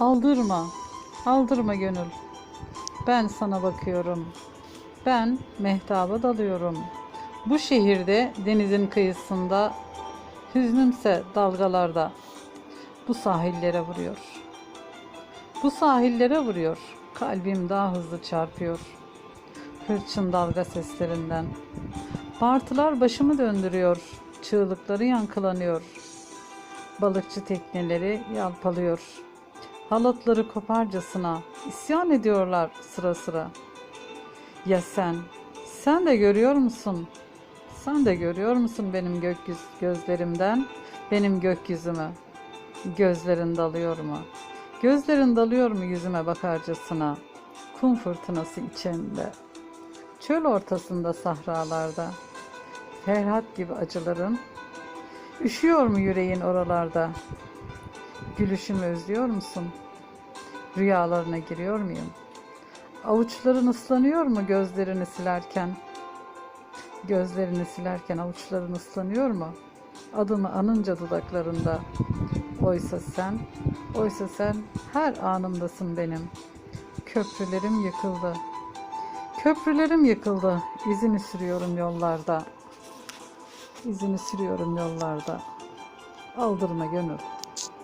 Aldırma, aldırma gönül. Ben sana bakıyorum. Ben mehtaba dalıyorum. Bu şehirde denizin kıyısında, hüznümse dalgalarda. Bu sahillere vuruyor. Bu sahillere vuruyor. Kalbim daha hızlı çarpıyor. Hırçın dalga seslerinden. Martılar başımı döndürüyor. Çığlıkları yankılanıyor. Balıkçı tekneleri yalpalıyor. Halatları koparcasına isyan ediyorlar sıra sıra. Ya sen? Sen de görüyor musun? Sen de görüyor musun benim gökyüz gözlerimden benim gökyüzümü? Gözlerin dalıyor mu? Gözlerin dalıyor mu yüzüme bakarcasına? Kum fırtınası içinde. Çöl ortasında sahralarda. Ferhat gibi acıların. Üşüyor mu yüreğin oralarda? Gülüşümü özlüyor musun? Rüyalarına giriyor muyum? Avuçların ıslanıyor mu gözlerini silerken? Gözlerini silerken avuçların ıslanıyor mu? Adımı anınca dudaklarında. Oysa sen, oysa sen her anımdasın benim. Köprülerim yıkıldı. Köprülerim yıkıldı. İzini sürüyorum yollarda. İzini sürüyorum yollarda. Aldırma gönül.